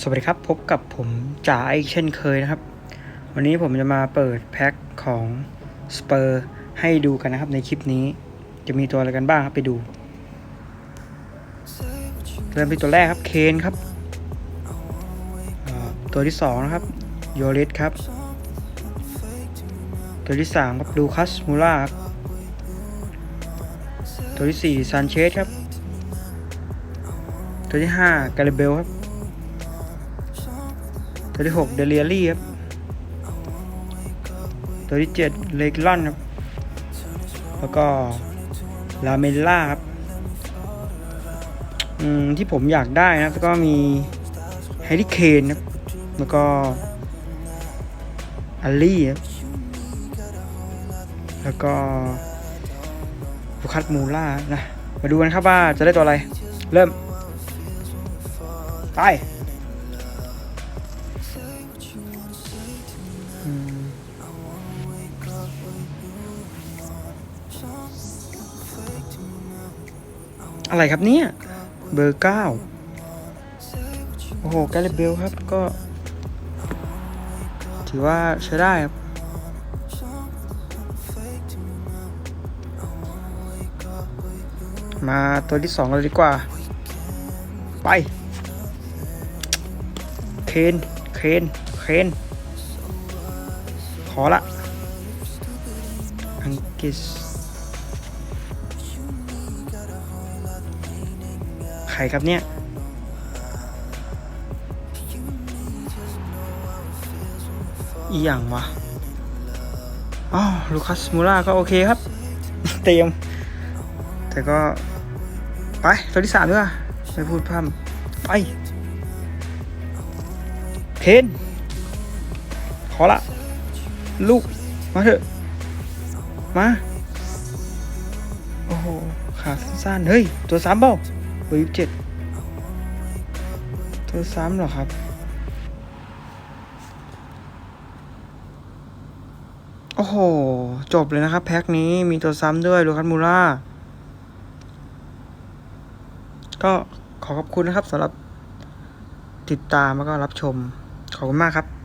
สวัสดีครับ พบกับผมจ๋าอีกเช่นเคยนะครับ วันนี้ผมจะมาเปิดแพ็คของสเปอร์ให้ดูกันนะครับในคลิปนี้ จะมีตัวอะไรกันบ้างครับไปดู เริ่มที่ตัวแรกครับเคนครับ ตัวที่สองนะครับโยริสครับ ตัวที่สามครับดูคัสมูล่าครับ ตัวที่สี่ซานเชสครับ ตัวที่ห้ากาเลเบลครับ ตัวที่หกเดเลียรี่ครับ ตัวที่เจ็ดเลกลอนครับ แล้วก็ลาเมลล่าครับที่ผมอยากได้นะแล้วก็มีแฮร์รี่เคนครับแล้วก็อัลลี่ครับแล้วก็ลูคัสมูล่านะ มาดูกันครับว่าจะได้ตัวอะไร เริ่ม ไป อะไรครับเนี่ย เบอร์เก้าโอ้โหแกลเบลครับก็ ถือว่าใช้ได้ครับมาตัวที่สองกันเลยดีกว่า ไป เคน เคน เคนขอละ อังกฤษ ใครครับเนี่ย อีหยังวะอ๋อลูคัสมูล่าก็โอเคครับ เตรียม แต่ก็ ไปตัวที่สามด้วยไม่พูดพร่ำไปเคน ขอละ ลูก มาเถอะ มา โอ้โห ขาสั้นๆ เฮ้ย ตัวซ้ำเปล่าเบอร์ยี่สิบเจ็ดตัวซ้ำเหรอครับโอ้โห จบเลยนะครับ แพ็คนี้มีตัวซ้ำด้วยลูคัสมูล่า ก็ขอขอบคุณนะครับสำหรับติดตามแล้วก็รับชม ขอบคุณมากครับ